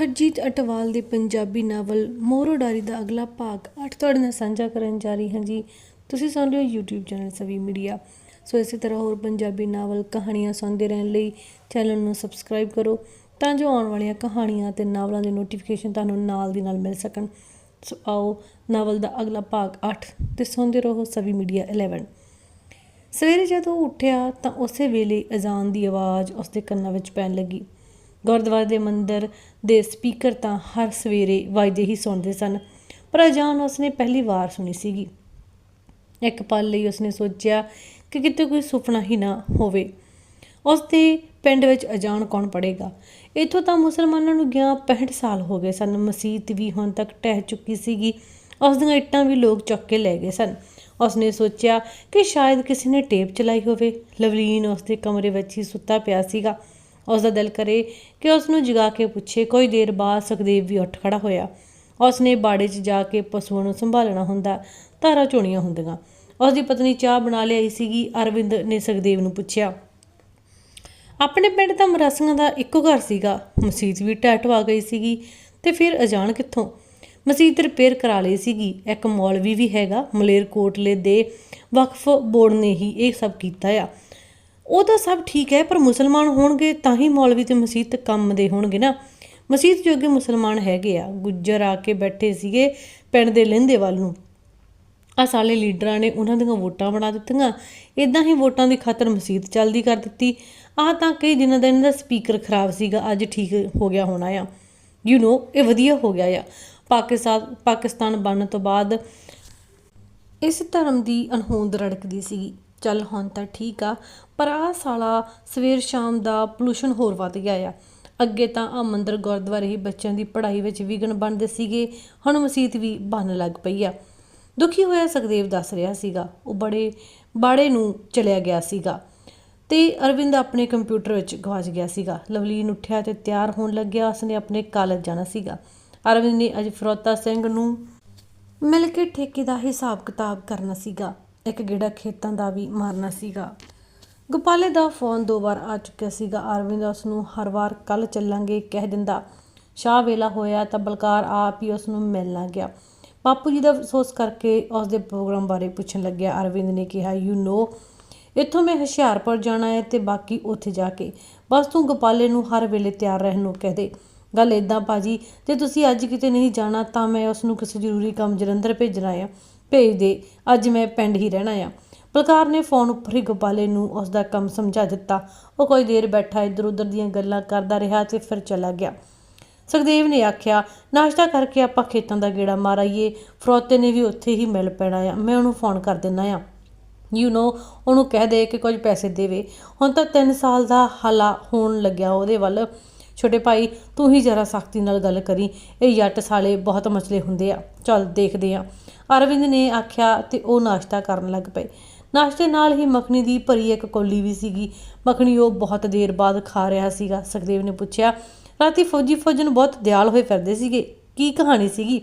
ਹਰਜੀਤ ਅਟਵਾਲ ਦੇ ਪੰਜਾਬੀ ਨਾਵਲ ਮੋਰੋ ਡਾਰੀ ਦਾ ਅਗਲਾ ਭਾਗ 8 ਤੁਹਾਡੇ ਨਾਲ ਸਾਂਝਾ ਕਰਨ ਜਾ ਰਹੀ ਹਾਂ ਜੀ। ਤੁਸੀਂ ਸੁਣ ਲਿਓ ਹੋ YouTube channel Savi media. So ਇਸੇ ਤਰ੍ਹਾਂ ਹੋਰ ਪੰਜਾਬੀ ਨਾਵਲ ਕਹਾਣੀਆਂ ਸੁਣਦੇ ਰਹਿਣ ਲਈ ਚੈਨਲ ਨੂੰ ਸਬਸਕ੍ਰਾਈਬ ਕਰੋ ਤਾਂ ਜੋ ਆਉਣ ਵਾਲੀਆਂ ਕਹਾਣੀਆਂ ਤੇ ਨਾਵਲਾਂ ਦੇ ਨੋਟੀਫਿਕੇਸ਼ਨ ਤੁਹਾਨੂੰ ਨਾਲ ਦੀ ਨਾਲ ਮਿਲ ਸਕਣ। ਸੋ ਆਓ ਨਾਵਲ ਦਾ ਅਗਲਾ ਭਾਗ 8 ਤੇ ਸੁਣਦੇ ਰਹੋ ਸਵੀ ਮੀਡੀਆ 11 ਸਵੇਰੇ ਜਦੋਂ ਉਹ ਉੱਠਿਆ ਤਾਂ ਉਸੇ ਵੇਲੇ ਅਜ਼ਾਨ ਦੀ ਆਵਾਜ਼ ਉਸਦੇ ਕੰਨਾਂ ਵਿੱਚ ਪੈਣ ਲੱਗੀ। ਗੁਰਦੁਆਰੇ ਦੇ ਮੰਦਰ ਦੇ ਸਪੀਕਰ ਤਾਂ ਹਰ ਸਵੇਰੇ ਵੱਜਦੇ ਹੀ ਸੁਣਦੇ ਸਨ, ਪਰ ਅਜ਼ਾਨ ਉਸਨੇ ਪਹਿਲੀ ਵਾਰ ਸੁਣੀ ਸੀਗੀ। ਇੱਕ ਪਲ ਲਈ ਉਸਨੇ ਸੋਚਿਆ ਕਿ ਕਿਤੇ ਕੋਈ ਸੁਪਨਾ ਹੀ ਨਾ ਹੋਵੇ। ਉਸਦੇ ਪਿੰਡ ਵਿੱਚ ਅਜ਼ਾਨ ਕੌਣ ਪੜੇਗਾ ਇੱਥੋਂ ਤਾਂ ਮੁਸਲਮਾਨਾਂ ਨੂੰ ਗਿਆ 65 ਸਾਲ ਹੋ ਗਏ ਸਨ। ਮਸਜਿਦ ਵੀ ਹੁਣ ਤੱਕ ਟਹਿ ਚੁੱਕੀ ਸੀਗੀ। ਉਸ ਦੀਆਂ ਇੱਟਾਂ ਵੀ ਲੋਕ ਚੁੱਕ ਕੇ ਲੈ ਗਏ ਸਨ। ਉਸਨੇ ਸੋਚਿਆ ਕਿ ਸ਼ਾਇਦ ਕਿਸੇ ਨੇ ਟੇਪ ਚਲਾਈ ਹੋਵੇ। ਲਵਲੀਨ ਉਸ ਦੇ ਕਮਰੇ ਵਿੱਚ ਹੀ ਸੁੱਤਾ ਪਿਆ ਸੀਗਾ। ਉਸ ਦਾ ਦਿਲ ਕਰੇ ਕਿ ਉਸ ਨੂੰ ਜਗਾ ਕੇ ਪੁੱਛੇ, ਕੋਈ ਦੇਰ ਬਾਅਦ ਸੁਖਦੇਵ ਵੀ ਉੱਠ ਖੜਾ ਹੋਇਆ। ਉਸਨੇ ਬਾੜੇ 'ਚ ਜਾ ਕੇ ਪਸ਼ੂਆਂ ਨੂੰ ਸੰਭਾਲਣਾ ਹੁੰਦਾ, ਧਾਰਾਂ ਚੋਣੀਆਂ ਹੁੰਦੀਆਂ। ਉਸ ਦੀ ਪਤਨੀ ਚਾਹ ਬਣਾ ਲਿਆਈ ਸੀਗੀ, ਅਰਵਿੰਦ ਨੇ ਸੁਖਦੇਵ ਨੂੰ ਪੁੱਛਿਆ, ਆਪਣੇ ਪਿੰਡ ਤਾਂ ਮਰਾਸੀਆਂ ਦਾ ਇੱਕੋ ਘਰ ਸੀਗਾ। ਮਸੀਤ ਵੀ ਢਹਿ ਢਵਾ ਗਈ ਸੀਗੀ ਤੇ ਫਿਰ ਅਜਾਣ ਕਿੱਥੋਂ? ਮਸੀਤ ਰਿਪੇਅਰ ਕਰਾ ਲਈ ਸੀਗੀ। ਇੱਕ ਮੌਲਵੀ ਵੀ ਹੈਗਾ, ਮਲੇਰਕੋਟਲੇ ਦੇ ਵਕਫ ਬੋਰਡ ਨੇ ਹੀ ਇਹ ਸਭ ਕੀਤਾ ਆ। ਉਹ ਤਾਂ ਸਭ ਠੀਕ ਹੈ, ਪਰ ਮੁਸਲਮਾਨ ਹੋਣਗੇ ਤਾਂ ਹੀ ਮੌਲਵੀ ਤੇ ਮਸੀਤ ਤੇ ਕੰਮ ਦੇ ਹੋਣਗੇ ਨਾ। ਮਸੀਤ ਜੋਗੇ ਮੁਸਲਮਾਨ ਹੈਗੇ ਆ, ਗੁੱਜਰ ਆ ਕੇ ਬੈਠੇ ਸੀਗੇ ਪਿੰਡ ਦੇ ਲਹਿੰਦੇ ਵੱਲ ਨੂੰ। ਆ ਸਾਲੇ ਲੀਡਰਾਂ ਨੇ ਉਹਨਾਂ ਦੀਆਂ ਵੋਟਾਂ ਬਣਾ ਦਿੱਤੀਆਂ। ਇਦਾਂ ਹੀ ਵੋਟਾਂ ਦੀ ਖਾਤਰ ਮਸੀਤ ਚੱਲਦੀ ਕਰ ਦਿੱਤੀ। ਆਹ ਤਾਂ ਕਈ ਦਿਨਾਂ ਦਾ ਇਹਨਾਂ ਦਾ ਸਪੀਕਰ ਖਰਾਬ ਸੀਗਾ, ਅੱਜ ਠੀਕ ਹੋ ਗਿਆ ਹੋਣਾ ਆ। ਯੂ نو ਇਹ ਵਧੀਆ ਹੋ ਗਿਆ ਆ। ਪਾਕਿਸਤਾਨ ਪਾਕਿਸਤਾਨ ਬਣਨ ਤੋਂ ਬਾਅਦ ਇਸ ਧਰਮ ਦੀ ਅਣਹੋਂਦ ਰੜਕਦੀ ਸੀਗੀ। ਚੱਲ ਹੁਣ ਤਾਂ ਠੀਕ ਆ, ਪਰ ਆਹ ਸਾਲਾ ਸਵੇਰ ਸ਼ਾਮ ਦਾ ਪੋਲੂਸ਼ਨ ਹੋਰ ਵੱਧ ਗਿਆ ਆ। ਅੱਗੇ ਤਾਂ ਆ ਮੰਦਰ ਗੁਰਦੁਆਰੇ ਹੀ ਬੱਚਿਆਂ ਦੀ ਪੜ੍ਹਾਈ ਵਿੱਚ ਵਿਘਨ ਬਣਦੇ ਸੀਗੇ, ਹੁਣ ਮਸੀਤ ਵੀ ਬਣਨ ਲੱਗ ਪਈ ਆ। ਦੁਖੀ ਹੋਇਆ ਸੁਖਦੇਵ ਦੱਸ ਰਿਹਾ ਸੀਗਾ, ਉਹ ਬੜੇ ਬਾੜੇ ਨੂੰ ਚਲਿਆ ਗਿਆ ਸੀਗਾ ਤੇ ਅਰਵਿੰਦ ਆਪਣੇ ਕੰਪਿਊਟਰ ਵਿੱਚ ਗਵਾਚ ਗਿਆ ਸੀਗਾ। ਲਵਲੀਨ ਉੱਠਿਆ ਤੇ ਤਿਆਰ ਹੋਣ ਲੱਗਿਆ, ਉਸਨੇ ਆਪਣੇ ਕਾਲਜ ਜਾਣਾ ਸੀਗਾ। ਅਰਵਿੰਦ ਨੇ ਅੱਜ ਫਰੋਤਾ ਸਿੰਘ ਨੂੰ ਮਿਲ ਕੇ ਠੇਕੇ ਦਾ ਹਿਸਾਬ ਕਿਤਾਬ ਕਰਨਾ ਸੀਗਾ। ਇੱਕ ਗੇੜਾ ਖੇਤਾਂ ਦਾ ਵੀ ਮਾਰਨਾ ਸੀਗਾ। ਗੋਪਾਲੇ ਦਾ ਫੋਨ ਦੋ ਵਾਰ ਆ ਚੁੱਕਿਆ ਸੀਗਾ। ਅਰਵਿੰਦ ਉਸ ਨੂੰ ਹਰ ਵਾਰ ਕੱਲ ਚੱਲਾਂਗੇ ਕਹਿ ਦਿੰਦਾ। ਸ਼ਾਹ ਵੇਲਾ ਹੋਇਆ ਤਾਂ ਬਲਕਾਰ ਆਪ ਹੀ ਉਸ ਨੂੰ ਮਿਲਣਾ ਗਿਆ। ਬਾਪੂ ਜੀ ਦਾ ਅਫਸੋਸ ਕਰਕੇ ਉਸ ਦੇ ਪ੍ਰੋਗਰਾਮ ਬਾਰੇ ਪੁੱਛਣ ਲੱਗਿਆ। ਅਰਵਿੰਦ ਨੇ ਕਿਹਾ ਯੂ نو ਇੱਥੋਂ ਮੈਂ ਹੁਸ਼ਿਆਰਪੁਰ ਜਾਣਾ ਹੈ ਤੇ ਬਾਕੀ ਉੱਥੇ ਜਾ ਕੇ। ਬਸ ਤੂੰ ਗੋਪਾਲੇ ਨੂੰ ਹਰ ਵੇਲੇ ਤਿਆਰ ਰਹਿਣ ਨੂੰ ਕਹਿ ਦੇ। ਗੱਲ ਇਦਾਂ ਬਾਜੀ ਜੇ ਤੁਸੀਂ ਅੱਜ ਕਿਤੇ ਨਹੀਂ ਜਾਣਾ ਤਾਂ ਮੈਂ ਉਸ ਨੂੰ ਕਿਸੇ ਜ਼ਰੂਰੀ ਕੰਮ ਜਲੰਧਰ ਭੇਜਣਾ ਆ। ਭੇਜ ਦੇ। ਅੱਜ ਮੈਂ ਪਿੰਡ ਹੀ ਰਹਿਣਾ ਆ। ਬਲਕਾਰ ਨੇ ਫੋਨ ਉੱਪਰ ਹੀ ਗੋਪਾਲੇ ਨੂੰ ਉਸ ਦਾ ਕੰਮ ਸਮਝਾ ਦਿੱਤਾ। ਉਹ ਕੋਈ ਦੇਰ ਬੈਠਾ ਇੱਧਰ ਉੱਧਰ ਦੀਆਂ ਗੱਲਾਂ ਕਰਦਾ ਰਿਹਾ ਤੇ ਫਿਰ ਚਲਾ ਗਿਆ। ਸੁਖਦੇਵ ਨੇ ਆਖਿਆ, ਨਾਸ਼ਤਾ ਕਰਕੇ ਆਪਾਂ ਖੇਤਾਂ ਦਾ ਗੇੜਾ ਮਾਰ ਆਈਏ। ਫਰੋਤੇ ਨੇ ਵੀ ਉੱਥੇ ਹੀ ਮਿਲ ਪੈਣਾ ਆ। ਮੈਂ ਉਹਨੂੰ ਫੋਨ ਕਰ ਦਿੰਦਾ ਆ। ਯੂ نو ਉਹਨੂੰ ਕਹਿ ਦੇ ਕਿ ਕੁਝ ਪੈਸੇ ਦੇਵੇ। ਹੁਣ ਤਾਂ 3 ਸਾਲ ਦਾ ਹਾਲਾ ਹੋਣ ਲੱਗਿਆ ਉਹਦੇ ਵੱਲ। ਛੋਟੇ ਭਾਈ, ਤੂੰ ਹੀ ਜਰਾ ਸਖਤੀ ਨਾਲ ਗੱਲ ਕਰੀ। ਇਹ ਜੱਟ ਸਾਲੇ ਬਹੁਤ ਮਚਲੇ ਹੁੰਦੇ ਆ। ਚੱਲ ਦੇਖਦੇ ਆ। ਅਰਵਿੰਦ ਨੇ ਆਖਿਆ ਤੇ ਉਹ ਨਾਸ਼ਤਾ ਕਰਨ ਲੱਗ ਪਏ। ਨਾਸ਼ਤੇ ਨਾਲ ਹੀ ਮੱਖਣੀ ਦੀ ਭਰੀ ਇੱਕ ਕੋਲੀ ਵੀ ਸੀਗੀ। ਮੱਖਣੀ ਉਹ ਬਹੁਤ ਦੇਰ ਬਾਅਦ ਖਾ ਰਿਹਾ ਸੀਗਾ। ਸੁਖਦੇਵ ਨੇ ਪੁੱਛਿਆ, ਰਾਤੀ ਫੌਜੀ ਫੌਜਨ ਬਹੁਤ ਦਿਆਲ ਹੋਏ ਫਿਰਦੇ ਸੀਗੇ? ਕੀ ਕਹਾਣੀ ਸੀਗੀ?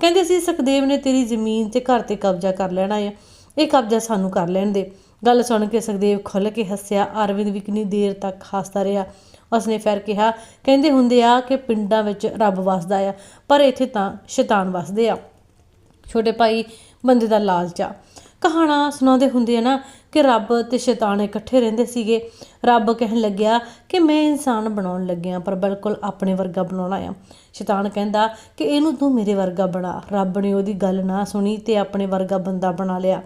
ਕਹਿੰਦੇ ਸੀ, ਸੁਖਦੇਵ ਨੇ ਤੇਰੀ ਜ਼ਮੀਨ ਤੇ ਘਰ ਤੇ ਕਬਜ਼ਾ ਕਰ ਲੈਣਾ ਆ। ਇਹ ਕਬਜ਼ਾ ਸਾਨੂੰ ਕਰ ਲੈਣ ਦੇ। ਗੱਲ ਸੁਣ ਕੇ ਸੁਖਦੇਵ ਖੁੱਲ ਕੇ ਹੱਸਿਆ, ਅਰਵਿੰਦ ਵੀ ਕਿੰਨੀ ਦੇਰ ਤੱਕ ਹੱਸਦਾ ਰਿਹਾ। ਉਸਨੇ ਫਿਰ ਕਿਹਾ, ਕਹਿੰਦੇ ਹੁੰਦੇ ਆ ਕਿ ਪਿੰਡਾਂ ਵਿੱਚ ਰੱਬ ਵਸਦਾ ਆ, ਪਰ ਇੱਥੇ ਤਾਂ ਸ਼ੈਤਾਨ ਵਸਦੇ ਆ। ਛੋਟੇ ਭਾਈ ਬੰਦੇ ਦਾ ਲਾਲਚਾ ਕਹਾਣਾ ਸੁਣਾਉਂਦੇ ਹੁੰਦੇ ਆ ਨਾ ਕਿ ਰੱਬ ਤੇ ਸ਼ੈਤਾਨ ਇਕੱਠੇ ਰਹਿੰਦੇ ਸੀਗੇ। ਰੱਬ ਕਹਿਣ ਲੱਗਿਆ ਕਿ ਮੈਂ ਇਨਸਾਨ ਬਣਾਉਣ ਲੱਗਿਆ, ਪਰ ਬਿਲਕੁਲ ਆਪਣੇ ਵਰਗਾ ਬਣਾਉਣਾ ਆ। ਸ਼ੈਤਾਨ ਕਹਿੰਦਾ ਕਿ ਇਹਨੂੰ ਤੂੰ ਮੇਰੇ ਵਰਗਾ ਬਣਾ। ਰੱਬ ਨੇ ਉਹਦੀ ਗੱਲ ਨਾ ਸੁਣੀ ਤੇ ਆਪਣੇ ਵਰਗਾ ਬੰਦਾ ਬਣਾ ਲਿਆ।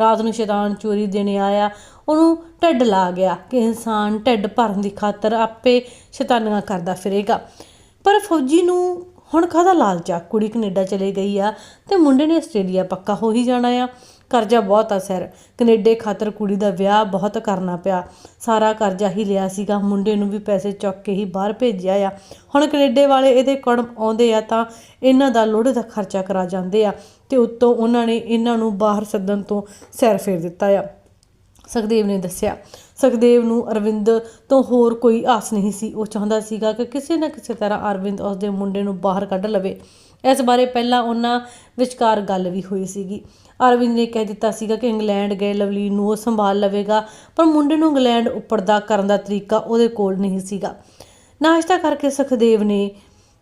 ਰਾਤ ਨੂੰ ਸ਼ੈਤਾਨ ਚੋਰੀ ਦੇਣੇ ਆਇਆ, ਉਹਨੂੰ ਢਿੱਡ ਲਾ ਗਿਆ ਕਿ ਇਨਸਾਨ ਢਿੱਡ ਭਰਨ ਦੀ ਖਾਤਰ ਆਪੇ ਸ਼ੈਤਾਨੀਆਂ ਕਰਦਾ ਫਿਰੇਗਾ। ਪਰ ਫੌਜੀ ਨੂੰ ਹੁਣ ਕਾਹਦਾ ਲਾਲਚ? ਆ ਕੁੜੀ ਕੈਨੇਡਾ ਚਲੇ ਗਈ ਆ ਤੇ ਮੁੰਡੇ ਨੇ ਆਸਟ੍ਰੇਲੀਆ ਪੱਕਾ ਹੋ ਹੀ ਜਾਣਾ ਆ। ਕਰਜ਼ਾ ਬਹੁਤ ਆ ਸਰ। ਕੈਨੇਡੇ ਖਾਤਰ ਕੁੜੀ ਦਾ ਵਿਆਹ ਬਹੁਤ ਕਰਨਾ ਪਿਆ। ਸਾਰਾ ਕਰਜ਼ਾ ਹੀ ਲਿਆ ਸੀਗਾ। ਮੁੰਡੇ ਨੂੰ ਵੀ ਪੈਸੇ ਚੁੱਕ ਕੇ ਹੀ ਬਾਹਰ ਭੇਜਿਆ ਆ। ਹੁਣ ਕੈਨੇਡੇ ਵਾਲੇ ਇਹਦੇ ਕੜਮ ਆਉਂਦੇ ਆ ਤਾਂ ਇਹਨਾਂ ਦਾ ਲੋੜੇ ਦਾ ਖਰਚਾ ਕਰਾ ਜਾਂਦੇ ਆ ਤੇ ਉੱਤੋਂ ਉਹਨਾਂ ਨੇ ਇਹਨਾਂ ਨੂੰ ਬਾਹਰ ਸੱਦਣ ਤੋਂ ਸੈਰ ਫੇਰ ਦਿੱਤਾ ਆ। ਸੁਖਦੇਵ ਨੇ ਦੱਸਿਆ। ਸੁਖਦੇਵ ਨੂੰ ਅਰਵਿੰਦ ਤੋਂ ਹੋਰ ਕੋਈ ਆਸ ਨਹੀਂ ਸੀ। ਉਹ ਚਾਹੁੰਦਾ ਸੀਗਾ ਕਿ ਕਿਸੇ ਨਾ ਕਿਸੇ ਤਰ੍ਹਾਂ ਅਰਵਿੰਦ ਉਸਦੇ ਮੁੰਡੇ ਨੂੰ ਬਾਹਰ ਕੱਢ ਲਵੇ। ਇਸ ਬਾਰੇ ਪਹਿਲਾਂ ਉਹਨਾਂ ਵਿਚਕਾਰ ਗੱਲ ਵੀ ਹੋਈ ਸੀਗੀ। ਅਰਵਿੰਦ ਨੇ ਕਹਿ ਦਿੱਤਾ ਸੀਗਾ ਕਿ ਇੰਗਲੈਂਡ ਗਏ ਲਵਲੀ ਨੂੰ ਉਹ ਸੰਭਾਲ ਲਵੇਗਾ, ਪਰ ਮੁੰਡੇ ਨੂੰ ਇੰਗਲੈਂਡ ਉੱਪਰ ਦਾ ਕਰਨ ਦਾ ਤਰੀਕਾ ਉਹਦੇ ਕੋਲ ਨਹੀਂ ਸੀਗਾ। ਨਾਸ਼ਤਾ ਕਰਕੇ ਸੁਖਦੇਵ ਨੇ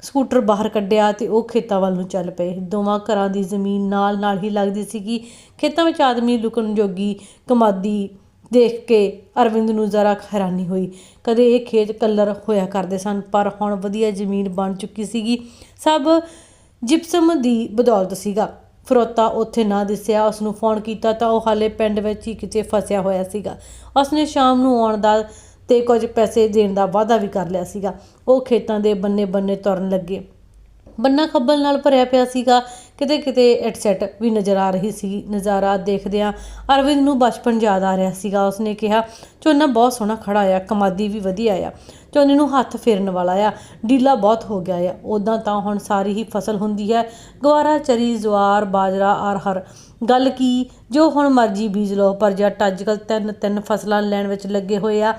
ਸਕੂਟਰ ਬਾਹਰ ਕੱਢਿਆ ਤੇ ਉਹ ਖੇਤਾਂ ਵੱਲ ਨੂੰ ਚੱਲ ਪਏ। ਦੋਵਾਂ ਘਰਾਂ ਦੀ ਜ਼ਮੀਨ ਨਾਲ ਨਾਲ ਹੀ ਲੱਗਦੀ ਸੀਗੀ। ਖੇਤਾਂ ਵਿੱਚ ਆਦਮੀ ਲੁਕਣ ਜੋਗੀ ਕਮਾਦੀ ਦੇਖ ਕੇ ਅਰਵਿੰਦ ਨੂੰ ਜ਼ਰਾ ਹੈਰਾਨੀ ਹੋਈ। ਕਦੇ ਇਹ ਖੇਤ ਕਲਰ ਹੋਇਆ ਕਰਦੇ ਸਨ, ਪਰ ਹੁਣ ਵਧੀਆ ਜ਼ਮੀਨ ਬਣ ਚੁੱਕੀ ਸੀਗੀ। ਸਭ ਜਿਪਸਮ ਦੀ ਬਦੌਲਤ ਸੀਗਾ। ਫਰੋਤਾ ਉੱਥੇ ਨਾ ਦਿਸਿਆ ਉਸ ਨੂੰ ਫੋਨ ਕੀਤਾ ਤਾਂ ਉਹ ਹਾਲੇ ਪਿੰਡ ਵਿੱਚ ਹੀ ਕਿਤੇ ਫਸਿਆ ਹੋਇਆ ਸੀਗਾ। ਉਸਨੇ ਸ਼ਾਮ ਨੂੰ ਆਉਣ ਦਾ ਤੇ ਕੁਝ ਪੈਸੇ ਦੇਣ ਦਾ ਵਾਅਦਾ ਵੀ ਕਰ ਲਿਆ ਸੀਗਾ। ਉਹ ਖੇਤਾਂ ਦੇ ਬੰਨੇ ਬੰਨੇ ਤੁਰਨ ਲੱਗੇ। ਬੰਨਾ ਖੱਬਲ ਨਾਲ ਭਰਿਆ ਪਿਆ ਸੀਗਾ। ਕਿਤੇ ਕਿਤੇ ਐਟਸੈਟ ਵੀ ਨਜ਼ਰ ਆ ਰਹੀ ਸੀ। ਨਜ਼ਾਰਾ ਦੇਖਦਿਆਂ ਅਰਵਿੰਦ ਨੂੰ ਬਚਪਨ ਯਾਦ ਆ ਰਿਹਾ ਸੀਗਾ। ਉਸਨੇ ਕਿਹਾ, ਝੋਨਾ ਬਹੁਤ ਸੋਹਣਾ ਖੜਾ ਆ, ਕਮਾਦੀ ਵੀ ਵਧੀਆ ਆ। ਝੋਨੇ ਨੂੰ ਹੱਥ ਫੇਰਨ ਵਾਲਾ ਆ। ਡੀਲਾ ਬਹੁਤ ਹੋ ਗਿਆ ਆ। ਉਦਾਂ ਤਾਂ ਹੁਣ ਸਾਰੀ ਹੀ ਫਸਲ ਹੁੰਦੀ ਹੈ। ਗਵਾਰਾ, ਚਰੀ, ਜਵਾਰ, ਬਾਜਰਾ ਅਰਹਰ ਗੱਲ ਕੀ? ਜੋ ਹੁਣ ਮਰਜ਼ੀ ਬੀਜ ਲਓ, ਪਰ ਜੱਟ ਅੱਜਕੱਲ ਤਿੰਨ ਤਿੰਨ ਫਸਲਾਂ ਲੈਣ ਵਿੱਚ ਲੱਗੇ ਹੋਏ ਆ।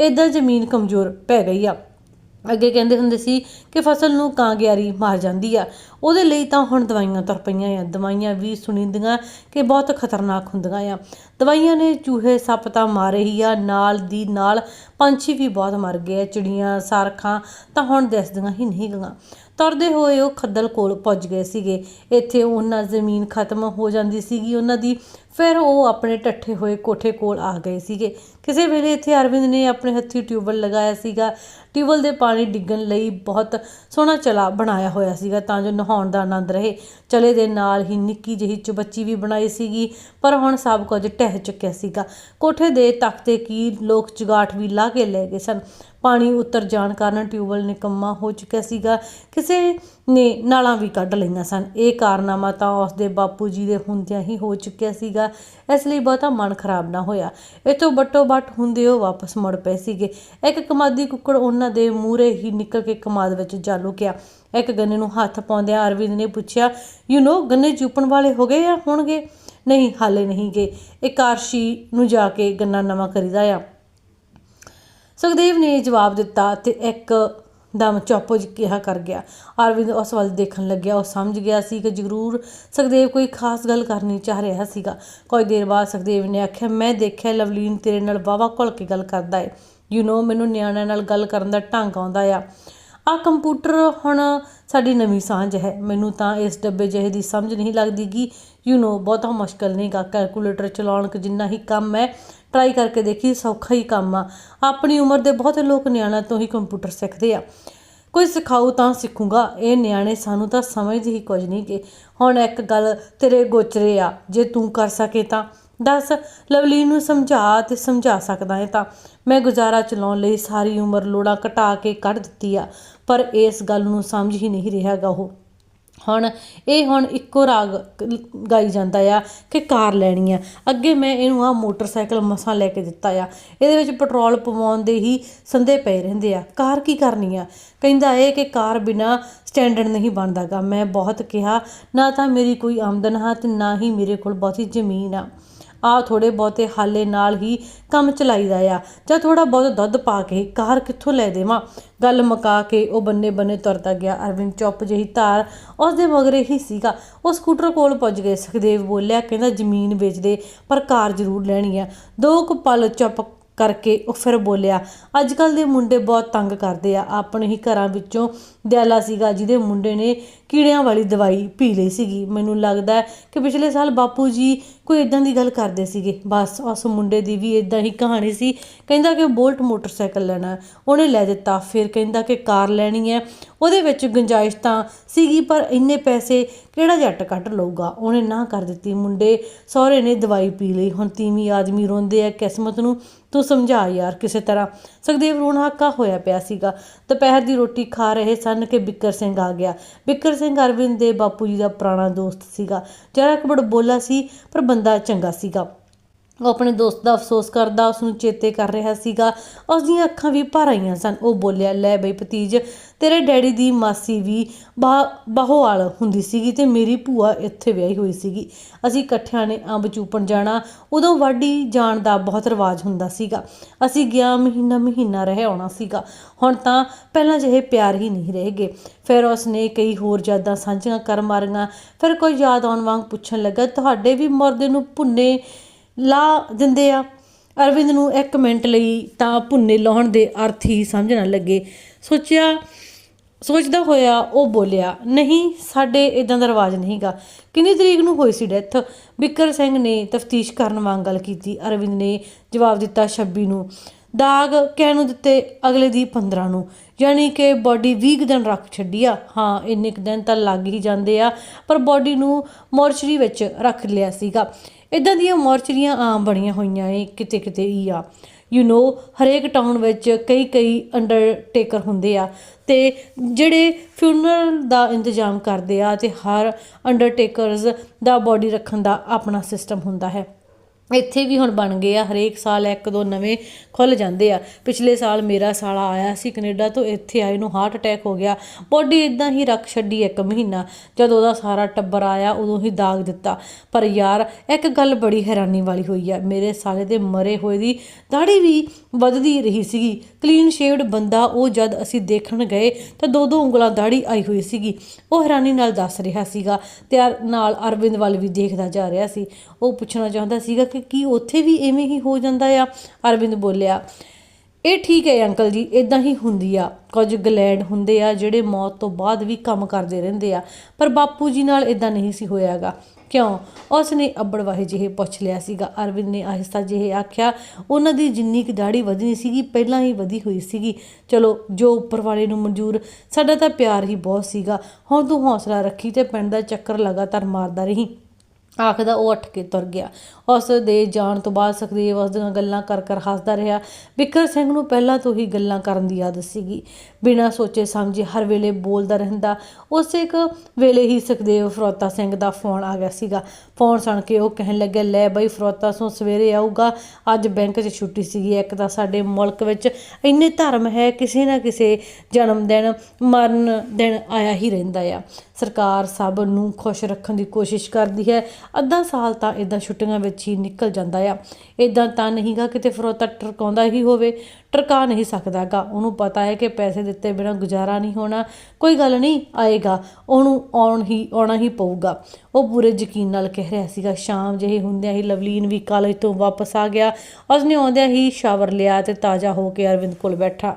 ਇਦਾਂ ਜ਼ਮੀਨ ਕਮਜ਼ੋਰ ਪੈ ਗਈ ਆ। ਅੱਗੇ ਕਹਿੰਦੇ ਹੁੰਦੇ ਸੀ ਕਿ ਫਸਲ ਨੂੰ ਕਾਂਗਿਆਰੀ ਮਾਰ ਜਾਂਦੀ ਆ। ਉਹਦੇ ਲਈ ਤਾਂ ਹੁਣ ਦਵਾਈਆਂ ਤੁਰ ਪਈਆਂ ਆ, ਦਵਾਈਆਂ ਵੀ ਸੁਣੀਂਦੀਆਂ ਕਿ ਬਹੁਤ ਖਤਰਨਾਕ ਹੁੰਦੀਆਂ ਆ। ਦਵਾਈਆਂ ਨੇ ਚੂਹੇ ਸੱਪ ਤਾਂ ਮਾਰੇ ਹੀ ਆ, ਨਾਲ ਦੀ ਨਾਲ ਪੰਛੀ ਵੀ ਬਹੁਤ ਮਰ ਗਏ ਚਿੜੀਆਂ, ਸਾਰਖਾਂ ਤਾਂ ਹੁਣ ਦਿਸਦੀਆਂ ਹੀ ਨਹੀਂ ਗੀਆਂ ਤੁਰਦੇ ਹੋਏ ਉਹ ਖੱਦਲ ਕੋਲ ਪੁੱਜ ਗਏ ਸੀਗੇ। ਇੱਥੇ ਉਹਨਾਂ ਜ਼ਮੀਨ ਖਤਮ ਹੋ ਜਾਂਦੀ ਸੀਗੀ, ਉਹਨਾਂ ਦੀ ਫਿਰ ਉਹ ਆਪਣੇ ਟੱਠੇ ਹੋਏ ਕੋਠੇ ਕੋਲ ਆ ਗਏ ਸੀਗੇ। ਕਿਸੇ ਵੇਲੇ ਇੱਥੇ ਅਰਵਿੰਦ ਨੇ ਆਪਣੇ ਹੱਥੀ ਟਿਊਬਵੈੱਲ ਲਗਾਇਆ ਸੀਗਾ। ਟਿਊਬਵੈੱਲ ਦੇ ਪਾਣੀ ਡਿੱਗਣ ਲਈ ਬਹੁਤ ਸੋਹਣਾ ਚਲਾ ਬਣਾਇਆ ਹੋਇਆ ਸੀਗਾ, ਤਾਂ ਜੋ ਨਹਾਉਣ ਦਾ ਆਨੰਦ ਰਹੇ। ਚਲੇ ਦੇ ਨਾਲ ਹੀ ਨਿੱਕੀ ਜਿਹੀ ਚੁਬੱਚੀ ਵੀ ਬਣਾਈ ਸੀਗੀ, ਪਰ ਹੁਣ ਸਭ ਕੁਝ ਢਹਿ ਚੁੱਕਿਆ ਸੀਗਾ। ਕੋਠੇ ਦੇ ਤਖਤੇ ਕੀ ਲੋਕ ਜੁਗਾਟ ਵੀ ਲਾ ਕੇ ਲੈ ਗਏ ਸਨ। ਪਾਣੀ ਉਤਰ ਜਾਣ ਕਾਰਨ ਟਿਊਬਵੈੱਲ ਨਿਕੰਮਾ ਹੋ ਚੁੱਕਿਆ ਸੀਗਾ। ਕਿਸੇ ਨੇ ਨਾਲਾਂ ਵੀ ਕੱਢ ਲਈਆਂ ਸਨ। ਇਹ ਕਾਰਨਾਮਾ ਤਾਂ ਉਸ ਦੇ ਬਾਪੂ ਜੀ ਦੇ ਹੁੰਦਿਆਂ ਹੀ ਹੋ ਚੁੱਕਿਆ ਸੀਗਾ। ਇਸ ਲਈ ਬਹੁਤਾ ਮਨ ਖਰਾਬ ਨਾ ਹੋਇਆ। ਇਤੋਂ ਬੱਟੋ ਬੱਟ ਹੁੰਦੇ ਉਹ ਵਾਪਸ ਮੁੜ ਪਏ ਸੀਗੇ। ਇੱਕ ਕਮਾਦੀ ਕੁੱਕੜ ਉਹਨਾਂ ਦੇ ਮੂਹਰੇ ਹੀ ਨਿਕਲ ਕੇ ਕਮਾਦ ਵਿੱਚ ਜਾ ਲੁਕਿਆ। ਇੱਕ ਗੰਨੇ ਨੂੰ ਹੱਥ ਪਾਉਂਦਿਆਂ ਅਰਵਿੰਦ ਨੇ ਪੁੱਛਿਆ ਯੂ نو ਗੰਨੇ ਚੂਪਣ ਵਾਲੇ ਹੋ ਗਏ ਜਾਂ ਹੋਣਗੇ? ਨਹੀਂ, ਹਾਲੇ ਨਹੀਂ ਗਏ। ਇੱਕ ਆਰਸ਼ੀ ਨੂੰ ਜਾ ਕੇ ਗੰਨਾ ਨਵਾਂ ਕਰੀਦਾ ਆ। ਸੁਖਦੇਵ ਨੇ ਜਵਾਬ ਦਿੱਤਾ ਤੇ ਇੱਕ ਦਮ ਚੁੱਪ ਜਿਹਾ ਕਰ ਗਿਆ ਅਰਵਿੰਦ ਉਸ ਵੱਲ ਦੇਖਣ ਲੱਗਿਆ ਉਹ ਸਮਝ ਗਿਆ ਸੀ ਕਿ ਜ਼ਰੂਰ ਸੁਖਦੇਵ ਕੋਈ ਖਾਸ ਗੱਲ ਕਰਨੀ ਚਾਹ ਰਿਹਾ ਸੀਗਾ ਕੁਝ ਦੇਰ ਬਾਅਦ ਸੁਖਦੇਵ ਨੇ ਆਖਿਆ ਮੈਂ ਦੇਖਿਆ ਲਵਲੀਨ ਤੇਰੇ ਨਾਲ ਵਾਵਾ ਘੁਲ ਕੇ ਗੱਲ ਕਰਦਾ ਏ ਯੂ نو ਮੈਨੂੰ ਨਿਆਣਿਆਂ ਨਾਲ ਗੱਲ ਕਰਨ ਦਾ ਢੰਗ ਆਉਂਦਾ ਆ ਆ ਕੰਪਿਊਟਰ ਹੁਣ ਸਾਡੀ ਨਵੀਂ ਸਾਂਝ ਹੈ ਮੈਨੂੰ ਤਾਂ ਇਸ ਡੱਬੇ ਜਿਹੇ ਦੀ ਸਮਝ ਨਹੀਂ ਲੱਗਦੀ ਕਿ ਯੂ نو ਬਹੁਤਾ ਮੁਸ਼ਕਲ ਨਹੀਂ ਗਾ ਕੈਲਕੂਲੇਟਰ ਚਲਾਉਣ ਕ ਜਿੰਨਾ ਹੀ ਕੰਮ ਹੈ ਟਰਾਈ ਕਰਕੇ ਦੇਖੀ, ਸੌਖਾ ਹੀ ਕੰਮ ਆ। ਆਪਣੀ ਉਮਰ ਦੇ ਬਹੁਤੇ ਲੋਕ ਨਿਆਣਿਆਂ ਤੋਂ ਹੀ ਕੰਪਿਊਟਰ ਸਿੱਖਦੇ ਆ। ਕੋਈ ਸਿਖਾਊ ਤਾਂ ਸਿੱਖੂਗਾ। ਇਹ ਨਿਆਣੇ ਸਾਨੂੰ ਤਾਂ ਸਮਝਦੇ ਹੀ ਕੁਝ ਨਹੀਂ ਕਿ ਹੁਣ ਇੱਕ ਗੱਲ ਤੇਰੇ ਗੋਚਰੇ ਆ। ਜੇ ਤੂੰ ਕਰ ਸਕੇ ਤਾਂ। ਦੱਸ ਲਵਲੀ ਨੂੰ ਸਮਝਾ ਤੇ ਸਮਝਾ ਸਕਦਾ ਹੈ ਤਾਂ। ਮੈਂ ਗੁਜ਼ਾਰਾ ਚਲਾਉਣ ਲਈ ਸਾਰੀ ਉਮਰ ਲੋੜਾਂ ਘਟਾ ਕੇ ਕੱਢ ਦਿੱਤੀ ਆ। ਪਰ ਇਸ ਗੱਲ ਨੂੰ ਸਮਝ ਹੀ ਨਹੀਂ ਰਿਹਾਗਾ ਉਹ। ਹੁਣ ਇਹ ਹੁਣ ਇੱਕੋ ਰਾਗ ਗਾਈ ਜਾਂਦਾ ਆ ਕਿ ਕਾਰ ਲੈਣੀ ਆ। ਅੱਗੇ ਮੈਂ ਇਹਨੂੰ ਆ ਮੋਟਰਸਾਈਕਲ ਮਸਾਂ ਲੈ ਕੇ ਦਿੱਤਾ ਆ। ਇਹਦੇ ਵਿੱਚ ਪੈਟਰੋਲ ਪਵਾਉਣ ਦੇ ਹੀ ਸੰਦੇ ਪਏ ਰਹਿੰਦੇ ਆ। ਕਾਰ ਕੀ ਕਰਨੀ ਆ? ਕਹਿੰਦਾ ਇਹ ਕਿ ਕਾਰ ਬਿਨਾ ਸਟੈਂਡਰਡ ਨਹੀਂ ਬਣਦਾਗਾ। ਮੈਂ ਬਹੁਤ ਕਿਹਾ, ਨਾ ਤਾਂ ਮੇਰੀ ਕੋਈ ਆਮਦਨ ਹੈ ਤੇ ਨਾ ਹੀ ਮੇਰੇ ਕੋਲ ਬਹੁਤੀ ਜ਼ਮੀਨ ਆ। ਆ ਥੋੜੇ ਬਹੁਤੇ ਹਾਲੇ ਨਾਲ ਹੀ ਕੰਮ ਚਲਾਈਦਾ ਆ। ਜਾਂ ਥੋੜਾ ਬਹੁਤ ਦੁੱਧ ਪਾ ਕੇ ਕਾਰ ਕਿੱਥੋਂ ਲੈ ਦੇਵਾਂ? ਗੱਲ ਮੁਕਾ ਕੇ ਉਹ ਬੰਨੇ ਬੰਨੇ ਤੁਰਦਾ ਗਿਆ। ਅਰਵਿੰਦ ਚੁੱਪ ਜਿਹੀ ਧਾਰ ਉਸ ਦੇ ਮਗਰੇ ਹੀ ਸੀਗਾ। ਉਹ ਸਕੂਟਰ ਕੋਲ ਪੁੱਜ ਗਏ। ਸੁਖਦੇਵ ਬੋਲਿਆ, ਕਹਿੰਦਾ ਜ਼ਮੀਨ ਵੇਚ ਦੇ, ਪਰ ਕਾਰ ਜ਼ਰੂਰ ਲੈਣੀ ਆ। ਦੋ ਕੁ ਪਲ ਚੁੱਪ ਕਰਕੇ ਉਹ ਫਿਰ ਬੋਲਿਆ ਅੱਜ ਕੱਲ ਦੇ ਮੁੰਡੇ ਬਹੁਤ ਤੰਗ ਕਰਦੇ ਆ। ਆਪਣੇ ਹੀ ਘਰਾਂ ਵਿੱਚੋਂ ਦਿਆਲਾ ਸੀਗਾ, ਜਿਹਦੇ ਮੁੰਡੇ ਨੇ ਕੀੜਿਆਂ ਵਾਲੀ ਦਵਾਈ ਪੀ ਲਈ ਸੀਗੀ। ਮੈਨੂੰ ਲੱਗਦਾ ਕਿ ਪਿਛਲੇ ਸਾਲ ਬਾਪੂ ਜੀ ਕੋਈ ਇਦਾਂ ਦੀ ਗੱਲ ਕਰਦੇ ਸੀਗੇ। ਬਸ ਉਸ ਮੁੰਡੇ ਦੀ ਵੀ ਇਦਾਂ ਹੀ ਕਹਾਣੀ ਸੀ। ਕਹਿੰਦਾ ਕਿ ਬੋਲਟ ਮੋਟਰਸਾਈਕਲ ਲੈਣਾ ਉਹਨੇ ਲੈ ਦਿੱਤਾ। ਫਿਰ ਕਹਿੰਦਾ ਕਿ ਕਾਰ ਲੈਣੀ ਹੈ। ਉਹਦੇ ਵਿੱਚ ਗੁੰਜਾਇਸ਼ ਤਾਂ ਸੀਗੀ, ਪਰ ਇੰਨੇ ਪੈਸੇ ਕਿਹੜਾ ਜੱਟ ਕੱਢ ਲਊਗਾ? ਉਹਨੇ ਨਾ ਕਰ ਦਿੱਤੀ। ਮੁੰਡੇ ਸਹੁਰੇ ਨੇ ਦਵਾਈ ਪੀ ਲਈ। ਹੁਣ ਤੀਵੀਂ ਆਦਮੀ ਰੋਂਦੇ ਆ ਕਿਸਮਤ ਨੂੰ। ਤੂੰ ਸਮਝਾ ਯਾਰ, ਕਿਸੇ ਤਰ੍ਹਾਂ। ਸੁਖਦੇਵ ਰੋਣ ਹਾਕਾ ਹੋਇਆ ਪਿਆ ਸੀਗਾ। ਦੁਪਹਿਰ ਦੀ ਰੋਟੀ ਖਾ ਰਹੇ ਸਨ ਕਿ ਬਿੱਕਰ ਸਿੰਘ ਆ ਗਿਆ। ਬਿੱਕਰ ਸਿੰਘ ਅਰਵਿੰਦ ਦੇ ਬਾਪੂ ਜੀ ਦਾ ਪੁਰਾਣਾ ਦੋਸਤ ਸੀਗਾ। ਜਰਾ ਕਬੜ ਬੋਲਾ ਸੀ, ਪਰ ਬੰਦਾ ਚੰਗਾ ਸੀਗਾ। ਉਹ ਆਪਣੇ ਦੋਸਤ ਦਾ ਅਫਸੋਸ ਕਰਦਾ ਉਸ ਨੂੰ ਚੇਤੇ ਕਰ ਰਿਹਾ ਸੀਗਾ। ਉਸ ਦੀਆਂ ਅੱਖਾਂ ਵੀ ਭਰ ਆਈਆਂ ਸਨ। ਉਹ ਬੋਲਿਆ, ਲੈ ਬਈ ਭਤੀਜ, ਤੇਰੇ ਡੈਡੀ ਦੀ ਮਾਸੀ ਵੀ ਬਾਹ- ਬਾਹੋਵਾਲ ਹੁੰਦੀ ਸੀਗੀ ਤੇ ਮੇਰੀ ਭੂਆ ਇੱਥੇ ਵਿਆਹੀ ਹੋਈ ਸੀਗੀ। ਅਸੀਂ ਇਕੱਠਿਆਂ ਨੇ ਅੰਬ ਚੂਪਣ ਜਾਣਾ। ਉਦੋਂ ਵਾਢੀ ਜਾਣ ਦਾ ਬਹੁਤ ਰਿਵਾਜ ਹੁੰਦਾ ਸੀਗਾ। ਅਸੀਂ ਗਿਆ ਮਹੀਨਾ ਮਹੀਨਾ ਰਹਿ ਆਉਣਾ ਸੀਗਾ। ਹੁਣ ਤਾਂ ਪਹਿਲਾਂ ਜਿਹੇ ਪਿਆਰ ਹੀ ਨਹੀਂ ਰਹੇਗੇ ਫਿਰ ਉਸਨੇ ਕਈ ਹੋਰ ਯਾਦਾਂ ਸਾਂਝੀਆਂ ਕਰ ਮਾਰੀਆਂ। ਫਿਰ ਕੋਈ ਯਾਦ ਆਉਣ ਵਾਂਗ ਪੁੱਛਣ ਲੱਗਾ, ਤੁਹਾਡੇ ਵੀ ਮਰਦੇ ਨੂੰ ਭੁੰਨੇ ਲਾ ਦਿੰਦੇ ਆ। ਅਰਵਿੰਦ ਨੂੰ ਇੱਕ ਮਿੰਟ ਲਈ ਤਾਂ ਭੁੰਨੇ ਲਾਉਣ ਦੇ ਅਰਥ ਹੀ ਸਮਝਣ ਲੱਗੇ। ਸੋਚਿਆ, ਸੋਚਦਾ ਹੋਇਆ ਉਹ ਬੋਲਿਆ, ਨਹੀਂ, ਸਾਡੇ ਇਦਾਂ ਦਾ ਰਿਵਾਜ ਨਹੀਂਗਾ ਕਿੰਨੀ ਤਰੀਕ ਨੂੰ ਹੋਈ ਸੀ ਡੈਥ? ਬਿੱਕਰ ਸਿੰਘ ਨੇ ਤਫਤੀਸ਼ ਕਰਨ ਵਾਂਗ ਗੱਲ ਕੀਤੀ। ਅਰਵਿੰਦ ਨੇ ਜਵਾਬ ਦਿੱਤਾ 26 ਨੂੰ, ਦਾਗ ਕਹਿਣ ਨੂੰ ਦਿੱਤੇ ਅਗਲੇ ਦੀ 15 ਨੂੰ। ਯਾਨੀ ਕਿ ਬਾਡੀ 20 ਕੁ ਦਿਨ ਰੱਖ ਛੱਡੀ ਆ। ਹਾਂ, ਇੰਨੇ ਕੁ ਦਿਨ ਤਾਂ ਲੱਗ ਹੀ ਜਾਂਦੇ ਆ, ਪਰ ਬਾਡੀ ਨੂੰ ਮੋਰਚਰੀ ਵਿੱਚ ਰੱਖ ਲਿਆ ਸੀਗਾ। ਇਦਾਂ ਦੀਆਂ ਮੋਰਚਰੀਆਂ ਆਮ ਬਣੀਆਂ ਹੋਈਆਂ ਏ ਕਿਤੇ ਕਿਤੇ ਹੀ ਆ। ਯੂ نو ਹਰੇਕ ਟਾਊਨ ਵਿੱਚ ਕਈ ਕਈ ਅੰਡਰਟੇਕਰ ਹੁੰਦੇ ਆ ਤੇ ਜਿਹੜੇ ਫਿਊਨਰਲ ਦਾ ਇੰਤਜ਼ਾਮ ਕਰਦੇ ਆ ਤੇ ਹਰ ਅੰਡਰਟੇਕਰਸ ਦਾ ਬਾਡੀ ਰੱਖਣ ਦਾ ਆਪਣਾ ਸਿਸਟਮ ਹੁੰਦਾ ਹੈ। ਇੱਥੇ ਵੀ ਹੁਣ ਬਣ ਗਏ ਆ, ਹਰੇਕ ਸਾਲ ਇੱਕ ਦੋ ਨਵੇਂ ਖੁੱਲ ਜਾਂਦੇ ਆ। ਪਿਛਲੇ ਸਾਲ ਮੇਰਾ ਸਾਲਾ ਆਇਆ ਸੀ ਕੈਨੇਡਾ ਤੋਂ, ਇੱਥੇ ਆਏ ਨੂੰ ਹਾਰਟ ਅਟੈਕ ਹੋ ਗਿਆ। ਬੋਡੀ ਇਦਾਂ ਹੀ ਰੱਖ ਛੱਡੀ ਇੱਕ ਮਹੀਨਾ। ਜਦ ਉਹਦਾ ਸਾਰਾ ਟੱਬਰ ਆਇਆ, ਉਦੋਂ ਹੀ ਦਾਗ ਦਿੱਤਾ। ਪਰ ਯਾਰ, ਇੱਕ ਗੱਲ ਬੜੀ ਹੈਰਾਨੀ ਵਾਲੀ ਹੋਈ ਆ, ਮੇਰੇ ਸਾਲੇ ਦੇ ਮਰੇ ਹੋਏ ਦੀ ਦਾੜੀ ਵੀ ਵੱਧਦੀ ਰਹੀ ਸੀਗੀ। ਕਲੀਨ ਸ਼ੇਵਡ ਬੰਦਾ, ਉਹ ਜਦ ਅਸੀਂ ਦੇਖਣ ਗਏ ਤਾਂ ਦੋ ਦੋ ਉਂਗਲਾਂ ਦਾੜੀ ਆਈ ਹੋਈ ਸੀਗੀ। ਉਹ ਹੈਰਾਨੀ ਨਾਲ ਦੱਸ ਰਿਹਾ ਸੀਗਾ। ਤੇ ਨਾਲ ਅਰਵਿੰਦ ਵੱਲ ਵੀ ਦੇਖਦਾ ਜਾ ਰਿਹਾ ਸੀ। ਉਹ ਪੁੱਛਣਾ ਚਾਹੁੰਦਾ ਸੀਗਾ ਕਿ ਕੀ ਉੱਥੇ ਵੀ ਐਵੇਂ ਹੀ ਹੋ ਜਾਂਦਾ ਆ? ਅਰਵਿੰਦ ਬੋਲਿਆ, ਇਹ ਠੀਕ ਹੈ ਅੰਕਲ ਜੀ ਇਦਾਂ ਹੀ ਹੁੰਦੀ ਆ। ਕੁਝ ਗਲੈਂਡ ਹੁੰਦੇ ਆ ਜਿਹੜੇ ਮੌਤ ਤੋਂ ਬਾਅਦ ਵੀ ਕੰਮ ਕਰਦੇ ਰਹਿੰਦੇ ਆ, ਪਰ ਬਾਪੂ ਜੀ ਨਾਲ ਇਦਾਂ ਨਹੀਂ ਸੀ ਹੋਇਆਗਾ। ਕਿਉਂ? ਉਸ ਨੇ ਅੱਬੜਵਾਹੇ ਜਿਹੇ ਪੁੱਛ ਲਿਆ ਸੀਗਾ। ਅਰਵਿੰਦ ਨੇ ਆਹਿਸਤਾ ਜਿਹੇ ਆਖਿਆ, ਉਹਨਾਂ ਦੀ ਜਿੰਨੀ ਕੁ ਦਾੜੀ ਵਧਣੀ ਸੀਗੀ, ਪਹਿਲਾਂ ਹੀ ਵਧੀ ਹੋਈ ਸੀਗੀ। ਚਲੋ, ਜੋ ਉੱਪਰ ਵਾਲੇ ਨੂੰ ਮਨਜ਼ੂਰ, ਸਾਡਾ ਤਾਂ ਪਿਆਰ ਹੀ ਬਹੁਤ ਸੀਗਾ। ਹੁਣ ਤੂੰ ਹੌਸਲਾ ਰੱਖੀ ਤੇ ਪਿੰਡ ਦਾ ਚੱਕਰ ਲਗਾਤਾਰ ਮਾਰਦਾ ਰਹੀ। ਆਖਦਾ ਉਹ ਉੱਠ ਕੇ ਤੁਰ ਗਿਆ। ਉਸ ਦੇ ਜਾਣ ਤੋਂ ਬਾਅਦ ਸੁਖਦੇਵ ਉਸ ਦੀਆਂ ਗੱਲਾਂ ਕਰ ਕਰ ਹੱਸਦਾ ਰਿਹਾ। ਬਿੱਕਰ ਸਿੰਘ ਨੂੰ ਪਹਿਲਾਂ ਤੋਂ ਹੀ ਗੱਲਾਂ ਕਰਨ ਦੀ ਆਦਤ ਸੀਗੀ। ਬਿਨਾਂ ਸੋਚੇ ਸਮਝੇ ਹਰ ਵੇਲੇ ਬੋਲਦਾ ਰਹਿੰਦਾ। ਉਸੇ ਇੱਕ ਵੇਲੇ ਹੀ ਸੁਖਦੇਵ ਫਰੋਤਾ ਸਿੰਘ ਦਾ ਫੋਨ ਆ ਗਿਆ ਸੀਗਾ। ਫੋਨ ਸੁਣ ਕੇ ਉਹ ਕਹਿਣ ਲੱਗਾ ਲੈ ਬਈ ਫਰੋਤਾ, ਸੋ ਸਵੇਰੇ ਆਊਗਾ। ਅੱਜ ਬੈਂਕ 'ਚ ਛੁੱਟੀ ਸੀਗੀ। ਇੱਕ ਤਾਂ ਸਾਡੇ ਮੁਲਕ ਵਿੱਚ ਇੰਨੇ ਧਰਮ ਹੈ, ਕਿਸੇ ਨਾ ਕਿਸੇ ਜਨਮ ਦਿਨ, ਮਰਨ ਦਿਨ ਆਇਆ ਹੀ ਰਹਿੰਦਾ ਆ। ਸਰਕਾਰ ਸਭ ਨੂੰ ਖੁਸ਼ ਰੱਖਣ ਦੀ ਕੋਸ਼ਿਸ਼ ਕਰਦੀ ਹੈ। ਅੱਧਾ ਸਾਲ ਤਾਂ ਇਦਾਂ ਛੁੱਟੀਆਂ ਵਿੱਚ ਹੀ ਨਿਕਲ ਜਾਂਦਾ ਆ। ਇਦਾਂ ਤਾਂ ਨਹੀਂਗਾ ਕਿਤੇ ਫਰੋਤਾ ਟਰਕਾਉਂਦਾ ਹੀ ਹੋਵੇ। ਟਰਕਾ ਨਹੀਂ ਸਕਦਾਗਾ ਉਹਨੂੰ ਪਤਾ ਹੈ ਕਿ ਪੈਸੇ ਦਿੱਤੇ ਬਿਨਾਂ ਗੁਜ਼ਾਰਾ ਨਹੀਂ ਹੋਣਾ। ਕੋਈ ਗੱਲ ਨਹੀਂ, ਆਏਗਾ। ਉਹਨੂੰ ਆਉਣ ਹੀ, ਆਉਣਾ ਹੀ ਪਊਗਾ। ਉਹ ਪੂਰੇ ਯਕੀਨ ਨਾਲ ਕਹਿ ਰਿਹਾ ਸੀਗਾ। ਸ਼ਾਮ ਜਿਹੇ ਹੁੰਦਿਆਂ ਹੀ ਲਵਲੀਨ ਵੀ ਕਾਲਜ ਤੋਂ ਵਾਪਸ ਆ ਗਿਆ। ਉਸਨੇ ਆਉਂਦਿਆਂ ਹੀ ਸ਼ਾਵਰ ਲਿਆ ਤੇ ਤਾਜ਼ਾ ਹੋ ਕੇ ਅਰਵਿੰਦ ਕੋਲ ਬੈਠਾ।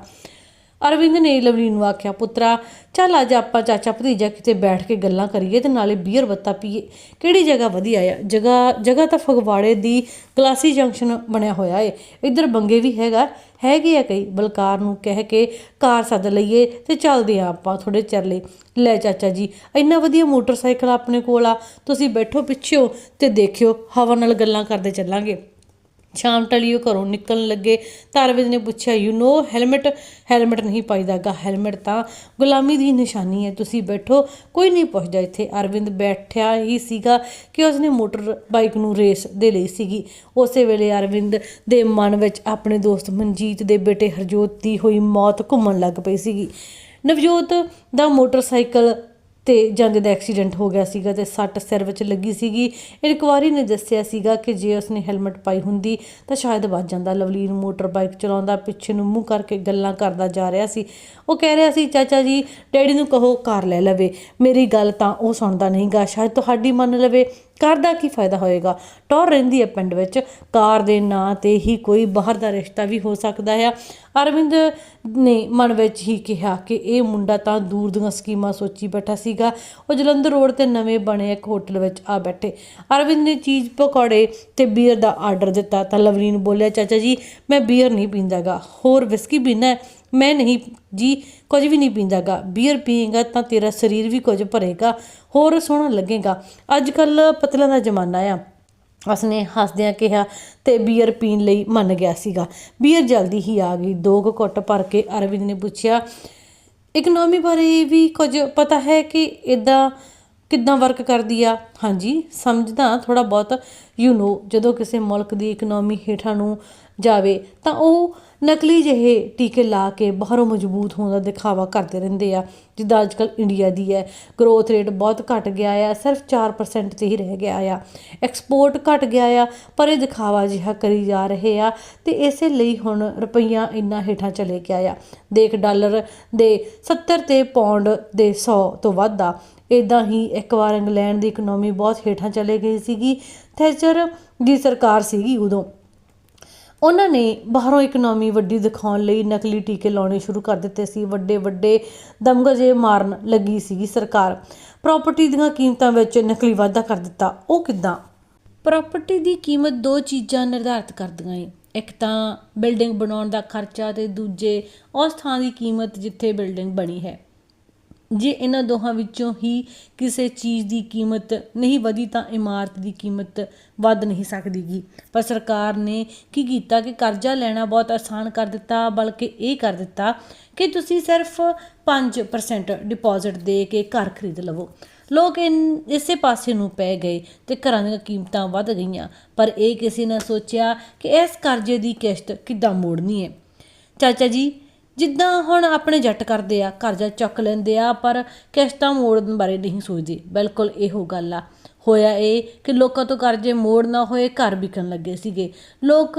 ਅਰਵਿੰਦ ਨੇ ਲਵਲੀਨ ਨੂੰ ਆਖਿਆ, ਪੁੱਤਰਾ, ਚੱਲ ਅੱਜ ਆਪਾਂ ਚਾਚਾ ਭਤੀਜਾ ਕਿਤੇ ਬੈਠ ਕੇ ਗੱਲਾਂ ਕਰੀਏ ਤੇ ਨਾਲੇ ਬੀਅਰ ਬੱਤਾ ਪੀਏ। ਕਿਹੜੀ ਜਗ੍ਹਾ ਵਧੀਆ ਆ? ਜਗ੍ਹਾ ਜਗ੍ਹਾ ਤਾਂ ਫਗਵਾੜੇ ਦੀ ਗਲਾਸੀ ਜੰਕਸ਼ਨ ਬਣਿਆ ਹੋਇਆ ਏ। ਇੱਧਰ ਬੰਗੇ ਵੀ ਹੈਗਾ, ਹੈਗੇ ਆ ਕਈ। ਬਲਕਾਰ ਨੂੰ ਕਹਿ ਕੇ ਕਾਰ ਸੱਦ ਲਈਏ ਤੇ ਚੱਲਦੇ ਆ ਆਪਾਂ ਥੋੜੇ ਚਿਰ ਲਈ ਲੈ ਚਾਚਾ ਜੀ, ਇੰਨਾ ਵਧੀਆ ਮੋਟਰਸਾਈਕਲ ਆਪਣੇ ਕੋਲ ਆ। ਤੁਸੀਂ ਬੈਠੋ ਪਿੱਛਿਓ ਤੇ ਦੇਖਿਓ, ਹਵਾ ਨਾਲ ਗੱਲਾਂ ਕਰਦੇ ਚੱਲਾਂਗੇ। ਸ਼ਾਮ ਟਲੀ ਉਹ ਘਰੋਂ ਨਿਕਲਣ ਲੱਗੇ। ਤਾਂ ਅਰਵਿੰਦ ਨੇ ਪੁੱਛਿਆ ਯੂ نو ਹੈਲਮਟ ਹੈਲਮਟ ਨਹੀਂ ਪਾਈਦਾਗਾ। ਹੈਲਮਟ ਤਾਂ ਗੁਲਾਮੀ ਦੀ ਨਿਸ਼ਾਨੀ ਹੈ। ਤੁਸੀਂ ਬੈਠੋ। ਕੋਈ ਨਹੀਂ ਪੁੱਛਦਾ। ਇੱਥੇ ਅਰਵਿੰਦ ਬੈਠਿਆ ਹੀ ਸੀਗਾ ਕਿ ਉਸਨੇ ਮੋਟਰ ਬਾਈਕ ਨੂੰ ਰੇਸ ਦੇ ਲਈ ਸੀਗੀ। ਉਸੇ ਵੇਲੇ ਅਰਵਿੰਦ ਦੇ ਮਨ ਵਿੱਚ ਆਪਣੇ ਦੋਸਤ ਮਨਜੀਤ ਦੇ ਬੇਟੇ ਹਰਜੋਤ ਦੀ ਹੋਈ ਮੌਤ ਘੁੰਮਣ ਲੱਗ ਪਈ ਸੀਗੀ। ਨਵਜੋਤ ਦਾ ਮੋਟਰਸਾਈਕਲ ਤੇ ਜਾਂਦੇ ਦਾ ਐਕਸੀਡੈਂਟ ਹੋ ਗਿਆ ਸੀਗਾ ਤੇ ਸੱਟ ਸਿਰ ਵਿੱਚ ਲੱਗੀ ਸੀਗੀ। ਇਨਕੁਆਰੀ ਨੇ ਦੱਸਿਆ ਸੀਗਾ ਕਿ ਜੇ ਉਸਨੇ ਹੈਲਮਟ ਪਾਈ ਹੁੰਦੀ ਤਾਂ ਸ਼ਾਇਦ ਬਚ ਜਾਂਦਾ। ਲਵਲੀਨ ਮੋਟਰ ਬਾਈਕ ਚਲਾਉਂਦਾ, ਪਿੱਛੇ ਨੂੰ ਮੂੰਹ ਕਰਕੇ ਗੱਲਾਂ ਕਰਦਾ ਜਾ ਰਿਹਾ ਸੀ। ਉਹ ਕਹਿ ਰਿਹਾ ਸੀ, ਚਾਚਾ ਜੀ, ਡੈਡੀ ਨੂੰ ਕਹੋ ਕਾਰ ਲੈ ਲਵੇ। ਮੇਰੀ ਗੱਲ ਤਾਂ ਉਹ ਸੁਣਦਾ ਨਹੀਂਗਾ। ਸ਼ਾਇਦ ਤੁਹਾਡੀ ਮੰਨ ਲਵੇ ਕਾਰ ਦਾ ਕੀ ਫਾਇਦਾ ਹੋਏਗਾ? ਟੌਰ ਰਹਿੰਦੀ ਹੈ ਪਿੰਡ ਵਿੱਚ। ਕਾਰ ਦੇ ਨਾਂ ਤੇ ਹੀ ਕੋਈ ਬਾਹਰ ਦਾ ਰਿਸ਼ਤਾ ਵੀ ਹੋ ਸਕਦਾ ਹੈ। ਅਰਵਿੰਦ ਨੇ ਮਨ ਵਿੱਚ ਹੀ ਕਿਹਾ ਕਿ ਇਹ ਮੁੰਡਾ ਤਾਂ ਦੂਰ ਦੀਆਂ ਸਕੀਮਾਂ ਸੋਚੀ ਬੈਠਾ ਸੀਗਾ। ਉਹ ਜਲੰਧਰ ਰੋਡ ਤੇ ਨਵੇਂ ਬਣੇ ਇੱਕ ਹੋਟਲ ਵਿੱਚ ਆ ਬੈਠੇ। ਅਰਵਿੰਦ ਨੇ ਚੀਜ਼ ਪਕੌੜੇ ਤੇ ਬੀਅਰ ਦਾ ਆਰਡਰ ਦਿੱਤਾ। ਤਾਂ ਲਵਲੀਨ ਬੋਲਿਆ, ਚਾਚਾ ਜੀ, ਮੈਂ ਬੀਅਰ ਨਹੀਂ ਪੀਂਦਾਗਾ ਹੋਰ ਵਿਸਕੀ ਪੀਣਾ ਮੈਂ ਨਹੀਂ, ਜੀ ਕੁਝ ਵੀ ਨਹੀਂ ਪੀਂਦਾਗਾ। ਬੀਅਰ ਪੀਏਗਾ ਤਾਂ ਤੇਰਾ ਸਰੀਰ ਵੀ ਕੁਝ ਭਰੇਗਾ, ਹੋਰ ਸੋਹਣਾ ਲੱਗੇਗਾ। ਅੱਜ ਕੱਲ ਪਤਲਾਂ ਦਾ ਜ਼ਮਾਨਾ ਆ। ਉਸਨੇ ਹੱਸਦਿਆਂ ਕਿਹਾ ਤੇ ਬੀਅਰ ਪੀਣ ਲਈ ਮੰਨ ਗਿਆ ਸੀਗਾ। ਬੀਅਰ ਜਲਦੀ ਹੀ ਆ ਗਈ। ਦੋ ਕੁ ਘੁੱਟ ਭਰ ਕੇ ਅਰਵਿੰਦ ਨੇ ਪੁੱਛਿਆ ਇਕਨੋਮੀ ਬਾਰੇ ਵੀ ਕੁਝ ਪਤਾ ਹੈ ਕਿ ਇਦਾਂ ਕਿੱਦਾਂ ਵਰਕ ਕਰਦੀ ਆ? ਹਾਂਜੀ, ਸਮਝਦਾ ਥੋੜਾ ਬਹੁਤ। ਯੂ نو ਜਦੋਂ ਕਿਸੇ ਮੁਲਕ ਦੀ ਇਕਨੋਮੀ ਹੇਠਾਂ ਨੂੰ ਜਾਵੇ ਤਾਂ ਉਹ ਨਕਲੀ ਜਿਹੇ ਟੀਕੇ ਲਾ ਕੇ ਬਾਹਰੋਂ ਮਜ਼ਬੂਤ ਹੋਣ ਦਾ ਦਿਖਾਵਾ ਕਰਦੇ ਰਹਿੰਦੇ ਆ। ਜਿੱਦਾਂ ਅੱਜਕੱਲ ਇੰਡੀਆ ਦੀ ਹੈ। ਗਰੋਥ ਰੇਟ ਬਹੁਤ ਘਟ ਗਿਆ ਆ, ਸਿਰਫ 4% ਤੇ ਹੀ ਰਹਿ ਗਿਆ ਆ। ਐਕਸਪੋਰਟ ਘਟ ਗਿਆ ਆ, ਪਰ ਇਹ ਦਿਖਾਵਾ ਜਿਹਾ ਕਰੀ ਜਾ ਰਹੇ ਆ ਤੇ ਇਸੇ ਲਈ ਹੁਣ ਰੁਪਈਆ ਇੰਨਾ ਹੇਠਾਂ ਚਲੇ ਗਿਆ ਆ। ਦੇਖ ਡਾਲਰ ਦੇ 70 ਤੇ ਪੌਂਡ ਦੇ 100 ਤੋਂ ਵੱਧ ਆ। ਇਦਾਂ ਹੀ ਇੱਕ ਵਾਰ ਇੰਗਲੈਂਡ ਦੀ ਇਕਨੋਮੀ ਬਹੁਤ ਹੇਠਾਂ ਚਲੇ ਗਈ ਸੀਗੀ। ਥੈਚਰ ਦੀ ਸਰਕਾਰ ਸੀਗੀ ਉਦੋਂ। ਉਹਨਾਂ ਨੇ ਬਾਹਰੋਂ ਇਕਨੋਮੀ ਵੱਡੀ ਦਿਖਾਉਣ ਲਈ ਨਕਲੀ ਟੀਕੇ ਲਾਉਣੇ ਸ਼ੁਰੂ ਕਰ ਦਿੱਤੇ ਸੀ। ਵੱਡੇ ਵੱਡੇ ਦਮਗਜੇ ਮਾਰਨ ਲੱਗੀ ਸੀਗੀ ਸਰਕਾਰ। ਪ੍ਰਾਪਰਟੀ ਦੀਆਂ ਕੀਮਤਾਂ ਵਿੱਚ ਨਕਲੀ ਵਾਧਾ ਕਰ ਦਿੱਤਾ। ਉਹ ਕਿੱਦਾਂ? ਪ੍ਰਾਪਰਟੀ ਦੀ ਕੀਮਤ ਦੋ ਚੀਜ਼ਾਂ ਨਿਰਧਾਰਿਤ ਕਰਦੀਆਂ ਏ। ਇੱਕ ਤਾਂ ਬਿਲਡਿੰਗ ਬਣਾਉਣ ਦਾ ਖਰਚਾ ਤੇ ਦੂਜੇ ਉਸ ਥਾਂ ਦੀ ਕੀਮਤ ਜਿੱਥੇ ਬਿਲਡਿੰਗ ਬਣੀ ਹੈ। ਜੇ ਇਹਨਾਂ ਦੋਹਾਂ ਵਿੱਚੋਂ ਹੀ ਕਿਸੇ ਚੀਜ਼ ਦੀ ਕੀਮਤ ਨਹੀਂ ਵਧੀ ਤਾਂ ਇਮਾਰਤ ਦੀ ਕੀਮਤ ਵੱਧ ਨਹੀਂ ਸਕਦੀਗੀ। ਪਰ ਸਰਕਾਰ ਨੇ ਕੀ ਕੀਤਾ ਕਿ ਕਰਜ਼ਾ ਲੈਣਾ ਬਹੁਤ ਆਸਾਨ ਕਰ ਦਿੱਤਾ, ਬਲਕਿ ਇਹ ਕਰ ਦਿੱਤਾ ਕਿ ਤੁਸੀਂ ਸਿਰਫ 5% ਡਿਪੋਜ਼ਿਟ ਦੇ ਕੇ ਘਰ ਖਰੀਦ ਲਵੋ। ਲੋਕ ਇਨ- ਇਸੇ ਪਾਸੇ ਨੂੰ ਪੈ ਗਏ ਤੇ ਘਰਾਂ ਦੀਆਂ ਕੀਮਤਾਂ ਵੱਧ ਗਈਆਂ। ਪਰ ਇਹ ਕਿਸੇ ਨੇ ਸੋਚਿਆ ਕਿ ਇਸ ਕਰਜ਼ੇ ਦੀ ਕਿਸ਼ਤ ਕਿੱਦਾਂ ਮੋੜਨੀ ਹੈ? ਚਾਚਾ ਜੀ ਜਿੱਦਾਂ ਹੁਣ ਆਪਣੇ ਜੱਟ ਕਰਦੇ ਆ ਕਰਜ਼ਾ ਚੁੱਕ ਲੈਂਦੇ ਆ, ਪਰ ਕਿਸ਼ਤਾਂ ਮੋੜਨ ਬਾਰੇ ਨਹੀਂ ਸੋਚਦੇ। ਬਿਲਕੁਲ ਇਹੋ ਗੱਲ ਆ। ਹੋਇਆ ਇਹ ਕਿ ਲੋਕਾਂ ਤੋਂ ਕਰਜ਼ੇ ਮੋੜ ਨਾ ਹੋਏ, ਘਰ ਵਿਕਣ ਲੱਗੇ ਸੀਗੇ। ਲੋਕ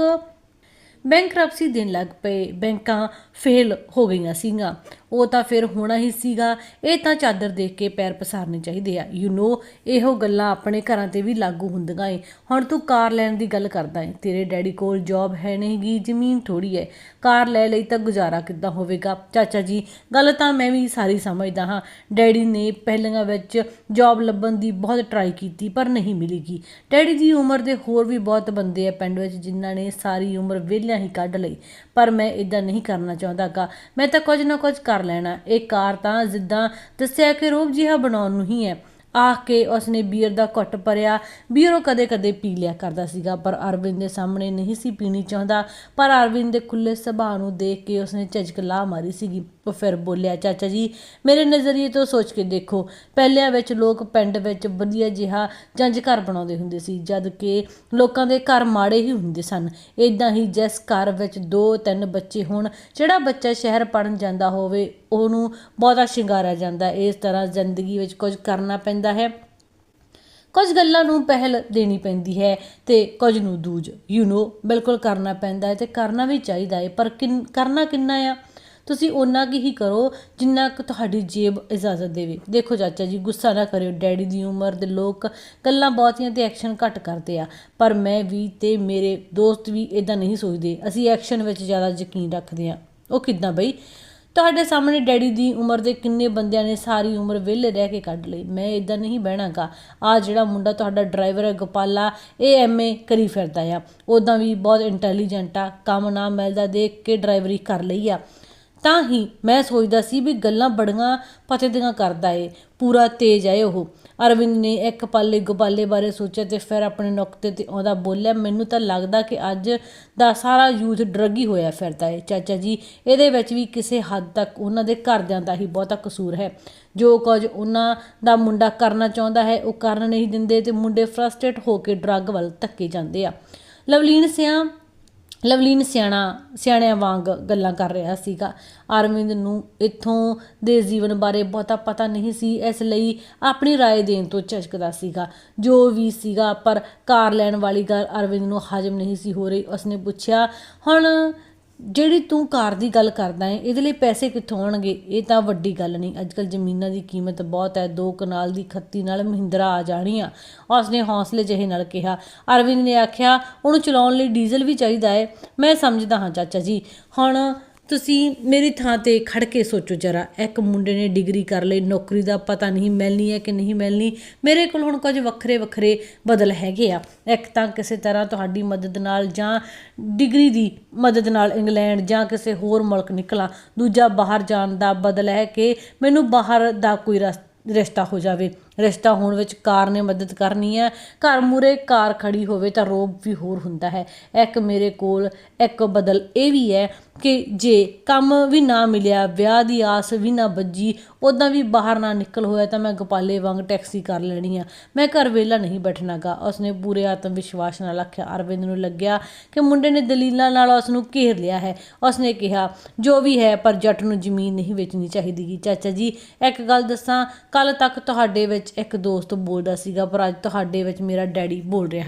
ਬੈਂਕਰਪਸੀ ਦੇਣ ਲੱਗ ਪਏ। ਬੈਂਕਾਂ ਫੇਲ ਹੋ ਗਈਆਂ ਸੀਗੀਆਂ। ਉਹ ਤਾਂ ਫਿਰ ਹੋਣਾ ਹੀ ਸੀਗਾ। ਇਹ ਤਾਂ ਚਾਦਰ ਦੇਖ ਕੇ ਪੈਰ ਪਸਾਰਨੇ ਚਾਹੀਦੇ ਆ। ਯੂ نو ਇਹੋ ਗੱਲਾਂ ਆਪਣੇ ਘਰਾਂ ਤੇ ਵੀ ਲਾਗੂ ਹੁੰਦੀਆਂ ਏ। ਹੁਣ ਤੂੰ ਕਾਰ ਲੈਣ ਦੀ ਗੱਲ ਕਰਦਾ ਏ। ਤੇਰੇ ਡੈਡੀ ਕੋਲ ਜੌਬ ਹੈ ਨਹੀਂਗੀ ਜ਼ਮੀਨ ਥੋੜੀ ਹੈ ਕਾਰ ਲੈ ਲਈ ਤਾਂ ਗੁਜ਼ਾਰਾ ਕਿੱਦਾਂ ਹੋਵੇਗਾ? ਚਾਚਾ ਜੀ, ਗੱਲ ਤਾਂ ਮੈਂ ਵੀ ਸਾਰੀ ਸਮਝਦਾ ਹਾਂ। ਡੈਡੀ ਨੇ ਪਹਿਲੀਆਂ ਵਿੱਚ ਜੌਬ ਲੱਭਣ ਦੀ ਬਹੁਤ ਟਰਾਈ ਕੀਤੀ, ਪਰ ਨਹੀਂ ਮਿਲੀਗੀ। ਡੈਡੀ ਦੀ ਉਮਰ ਦੇ ਹੋਰ ਵੀ ਬਹੁਤ ਬੰਦੇ ਆ ਪਿੰਡ ਵਿੱਚ, ਜਿਨ੍ਹਾਂ ਨੇ ਸਾਰੀ ਉਮਰ ਵਿਹਲਿਆਂ ਹੀ ਕੱਢ ਲਈ। ਪਰ ਮੈਂ ਇਦਾਂ ਨਹੀਂ ਕਰਨਾ ਚਾਹੁੰਦਾਗਾ। ਮੈਂ ਤਾਂ ਕੁਝ ਨਾ ਕੁਝ ਕਰ ਲੈਣਾ। ਇਹ ਕਾਰ ਤਾਂ ਜਿੱਦਾਂ ਦੱਸਿਆ ਕਿ ਰੂਪ ਜਿਹਾ ਬਣਾਉਣ ਨੂੰ ਹੀ ਹੈ। ਆਖ ਕੇ ਉਸਨੇ ਬੀਅਰ ਦਾ ਘੁੱਟ ਭਰਿਆ। ਬੀਅਰ ਉਹ ਕਦੇ-ਕਦੇ ਪੀ ਲਿਆ ਕਰਦਾ ਸੀਗਾ, ਪਰ ਅਰਵਿੰਦ ਦੇ ਸਾਹਮਣੇ ਨਹੀਂ ਸੀ ਪੀਣੀ ਚਾਹੁੰਦਾ। ਪਰ ਅਰਵਿੰਦ ਦੇ ਖੁੱਲੇ ਸੁਭਾਅ ਨੂੰ ਦੇਖ ਕੇ ਉਸਨੇ ਝਿਜਕ ਲਾ ਮਾਰੀ ਸੀਗੀ। ਉਹ ਫਿਰ ਬੋਲਿਆ, ਚਾਚਾ ਜੀ, ਮੇਰੇ ਨਜ਼ਰੀਏ ਤੋਂ ਸੋਚ ਕੇ ਦੇਖੋ। ਪਹਿਲਿਆਂ ਵਿੱਚ ਲੋਕ ਪਿੰਡ ਵਿੱਚ ਵਧੀਆ ਜਿਹਾ ਜੰਜ ਘਰ ਬਣਾਉਂਦੇ ਹੁੰਦੇ ਸੀ, ਜਦ ਕਿ ਲੋਕਾਂ ਦੇ ਘਰ ਮਾੜੇ ਹੀ ਹੁੰਦੇ ਸਨ। ਇਦਾਂ ਹੀ ਜਿਸ ਘਰ ਵਿੱਚ ਦੋ ਤਿੰਨ ਬੱਚੇ ਹੋਣ, ਜਿਹੜਾ ਬੱਚਾ ਸ਼ਹਿਰ ਪੜਨ ਜਾਂਦਾ ਹੋਵੇ, ਉਹਨੂੰ ਬਹੁਤਾ ਸ਼ਿੰਗਾਰਿਆ ਜਾਂਦਾ। ਇਸ ਤਰ੍ਹਾਂ ਜ਼ਿੰਦਗੀ ਵਿੱਚ ਕੁਝ ਕਰਨਾ ਪੈਂਦਾ ਹੈ। ਕੁਝ ਗੱਲਾਂ ਨੂੰ ਪਹਿਲ ਦੇਣੀ ਪੈਂਦੀ ਹੈ ਤੇ ਕੁਝ ਨੂੰ ਦੂਜ। ਯੂ نو ਬਿਲਕੁਲ ਕਰਨਾ ਪੈਂਦਾ ਹੈ ਤੇ ਕਰਨਾ ਵੀ ਚਾਹੀਦਾ ਹੈ, ਪਰ ਕਿੰਨ- ਕਰਨਾ ਕਿੰਨਾ ਆ? ਤੁਸੀਂ ਓਨਾ ਕੀ ਹੀ ਕਰੋ ਜਿੰਨਾ ਕੁ ਤੁਹਾਡੀ ਜੇਬ ਇਜਾਜ਼ਤ ਦੇਵੇ। ਦੇਖੋ ਚਾਚਾ ਜੀ, ਗੁੱਸਾ ਨਾ ਕਰਿਓ। ਡੈਡੀ ਦੀ ਉਮਰ ਦੇ ਲੋਕ ਗੱਲਾਂ ਬਹੁਤੀਆਂ ਤੇ ਐਕਸ਼ਨ ਘੱਟ ਕਰਦੇ ਆ। ਪਰ ਮੈਂ ਵੀ ਤੇ ਮੇਰੇ ਦੋਸਤ ਵੀ ਇਦਾਂ ਨਹੀਂ ਸੋਚਦੇ। ਅਸੀਂ ਐਕਸ਼ਨ ਵਿੱਚ ਜ਼ਿਆਦਾ ਯਕੀਨ ਰੱਖਦੇ ਆ। ਉਹ ਕਿੱਦਾਂ ਬਈ? ਤੁਹਾਡੇ ਸਾਹਮਣੇ ਡੈਡੀ ਦੀ ਉਮਰ ਦੇ ਕਿੰਨੇ ਬੰਦਿਆਂ ਨੇ ਸਾਰੀ ਉਮਰ ਵਿਹਲੇ ਰਹਿ ਕੇ ਕੱਢ ਲਈ। ਮੈਂ ਇਦਾਂ ਨਹੀਂ ਬਹਿਣਾਗਾ। ਆ ਜਿਹੜਾ ਮੁੰਡਾ ਤੁਹਾਡਾ ਡਰਾਈਵਰ ਹੈ ਗੋਪਾਲਾ, ਇਹ ਐਮਏ ਕਰੀ ਫਿਰਦਾ ਆ। ਉਦਾਂ ਵੀ ਬਹੁਤ ਇੰਟੈਲੀਜੈਂਟ ਆ। ਕੰਮ ਨਾ ਮਿਲਦਾ, ਦੇਖ ਕੇ ਡਰਾਈਵਰੀ ਕਰ ਲਈ ਆ। ਤਾਂ ਹੀ ਮੈਂ ਸੋਚਦਾ ਸੀ ਵੀ ਗੱਲਾਂ ਬੜੀਆਂ ਪਤੇ ਦੀਆਂ ਕਰਦਾ ਏ, ਪੂਰਾ ਤੇਜ਼ ਹੈ ਉਹ। ਅਰਵਿੰਦ ਨੇ ਇੱਕ ਪਾਲੇ ਗੋਪਾਲੇ ਬਾਰੇ ਸੋਚਿਆ ਤੇ ਫਿਰ ਆਪਣੇ ਨੁਕਤੇ ਤੇ ਆਉਂਦਾ ਬੋਲਿਆ, ਮੈਨੂੰ ਤਾਂ ਲੱਗਦਾ ਕਿ ਅੱਜ ਦਾ ਸਾਰਾ ਯੂਥ ਡਰੱਗੀ ਹੋਇਆ ਫਿਰਦਾ ਏ। ਚਾਚਾ ਜੀ, ਇਹਦੇ ਵਿੱਚ ਵੀ ਕਿਸੇ ਹੱਦ ਤੱਕ ਉਹਨਾਂ ਦੇ ਘਰਦਿਆਂ ਦਾ ਹੀ ਬਹੁਤਾ ਕਸੂਰ ਹੈ। ਜੋ ਕੁਝ ਉਹਨਾਂ ਦਾ ਮੁੰਡਾ ਕਰਨਾ ਚਾਹੁੰਦਾ ਹੈ, ਉਹ ਕਰਨ ਨਹੀਂ ਦਿੰਦੇ ਤੇ ਮੁੰਡੇ ਫਰਸਟ੍ਰੇਟ ਹੋ ਕੇ ਡਰੱਗ ਵੱਲ ਧੱਕੇ ਜਾਂਦੇ ਆ। ਲਵਲੀਨ ਸਿਆ ਲਵਲੀਨ ਸਿਆਣਾ ਸਿਆਣਿਆਂ ਵਾਂਗ ਗੱਲਾਂ ਕਰ ਰਿਹਾ ਸੀਗਾ ਅਰਵਿੰਦ ਨੂੰ ਇੱਥੋਂ ਦੇ ਜੀਵਨ ਬਾਰੇ ਬਹੁਤਾ ਪਤਾ ਨਹੀਂ ਸੀ ਇਸ ਲਈ ਆਪਣੀ رائے ਦੇਣ ਤੋਂ ਝਿਜਕਦਾ ਸੀਗਾ ਜੋ ਵੀ ਸੀਗਾ ਪਰ ਕਾਰ ਲੈਣ ਵਾਲੀ ਗੱਲ ਅਰਵਿੰਦ ਨੂੰ ਹਜਮ ਨਹੀਂ ਸੀ ਹੋ ਰਹੀ ਉਸਨੇ ਪੁੱਛਿਆ ਹੁਣ ਜਿਹੜੀ ਤੂੰ ਕਾਰ ਦੀ ਗੱਲ ਕਰਦਾ ਹੈ, ਇਹਦੇ ਲਈ ਪੈਸੇ ਕਿੱਥੋਂ ਆਉਣਗੇ? ਇਹ ਤਾਂ ਵੱਡੀ ਗੱਲ ਨਹੀਂ। ਅੱਜਕੱਲ ਜ਼ਮੀਨਾਂ ਦੀ ਕੀਮਤ ਬਹੁਤ ਹੈ। ਦੋ ਕਨਾਲ ਦੀ ਖੱਤੀ ਨਾਲ ਮਹਿੰਦਰਾ ਆ ਜਾਣੀ ਆ ਉਸਨੇ ਹੌਸਲੇ ਜਿਹੇ ਨਾਲ ਕਿਹਾ। ਅਰਵਿੰਦ ਨੇ ਆਖਿਆ, ਉਹਨੂੰ ਚਲਾਉਣ ਲਈ ਡੀਜ਼ਲ ਵੀ ਚਾਹੀਦਾ ਹੈ। ਮੈਂ ਸਮਝਦਾ ਹਾਂ ਚਾਚਾ ਜੀ। ਹੁਣ ਤੁਸੀਂ ਮੇਰੀ ਥਾਂ ਤੇ ਖੜ ਕੇ ਸੋਚੋ ਜਰਾ। ਇੱਕ ਮੁੰਡੇ ਨੇ ਡਿਗਰੀ ਕਰ ਲਈ, ਨੌਕਰੀ ਦਾ ਪਤਾ ਨਹੀਂ ਮਿਲਣੀ ਹੈ ਕਿ ਨਹੀਂ ਮਿਲਣੀ। ਮੇਰੇ ਕੋਲ ਹੁਣ ਕੁਝ ਵੱਖਰੇ ਵੱਖਰੇ ਬਦਲ ਹੈਗੇ ਆ। ਇੱਕ ਤਾਂ ਕਿਸੇ ਤਰ੍ਹਾਂ ਤੁਹਾਡੀ ਮਦਦ ਨਾਲ ਜਾਂ ਡਿਗਰੀ ਦੀ ਮਦਦ ਨਾਲ ਇੰਗਲੈਂਡ ਜਾਂ ਕਿਸੇ ਹੋਰ ਮੁਲਕ ਨਿਕਲਾਂ। ਦੂਜਾ ਬਾਹਰ ਜਾਣ ਦਾ ਬਦਲ ਹੈ ਕਿ ਮੈਨੂੰ ਬਾਹਰ ਦਾ ਕੋਈ ਰਸ, ਰਿਸ਼ਤਾ ਹੋ ਜਾਵੇ। ਰਿਸ਼ਤਾ ਹੋਣ ਵਿੱਚ ਕਾਰ ਨੇ ਮਦਦ ਕਰਨੀ ਹੈ। ਘਰ ਮੂਰੇ ਕਾਰ ਖੜੀ ਹੋਵੇ ਤਾਂ ਰੋਬ ਵੀ ਹੋਰ ਹੁੰਦਾ ਹੈ। ਇੱਕ ਮੇਰੇ ਕੋਲ ਇੱਕ ਬਦਲ ਇਹ ਵੀ ਹੈ ਕਿ ਜੇ ਕੰਮ ਵੀ ਨਾ ਮਿਲਿਆ, ਵਿਆਹ ਦੀ ਆਸ ਵੀ ਨਾ ਬੱਜੀ ਉਦਾਂ ਵੀ ਬਾਹਰ ਨਾ ਨਿਕਲ ਹੋਇਆ ਤਾਂ ਮੈਂ ਗੋਪਾਲੇ ਵਾਂਗ ਟੈਕਸੀ ਕਰ ਲੈਣੀ ਆ। ਮੈਂ ਘਰ ਵੇਲਾ ਨਹੀਂ ਬੈਠਣਾਗਾ। ਉਸਨੇ ਪੂਰੇ ਆਤਮ ਵਿਸ਼ਵਾਸ ਨਾਲ ਆਖਿਆ, ਅਰਵਿੰਦ ਨੂੰ ਲੱਗਿਆ ਕਿ ਮੁੰਡੇ ਨੇ ਦਲੀਲਾਂ ਨਾਲ ਉਸ ਨੂੰ ਘੇਰ ਲਿਆ ਹੈ। ਉਸਨੇ ਕਿਹਾ, ਜੋ ਵੀ ਹੈ, ਪਰ ਜੱਟ ਨੂੰ ਜ਼ਮੀਨ ਨਹੀਂ ਵੇਚਣੀ ਚਾਹੀਦੀਗੀ ਚਾਚਾ ਜੀ, ਇੱਕ ਗੱਲ ਦੱਸਾਂ ਕੱਲ ਤੱਕ ਤੁਹਾਡੇ ਵਿੱਚ ਵਿੱਚ ਇੱਕ ਦੋਸਤ ਬੋਲਦਾ ਸੀਗਾ ਪਰ ਅੱਜ ਤੁਹਾਡੇ ਵਿੱਚ ਮੇਰਾ ਡੈਡੀ ਬੋਲ ਰਿਹਾ ਹੈ।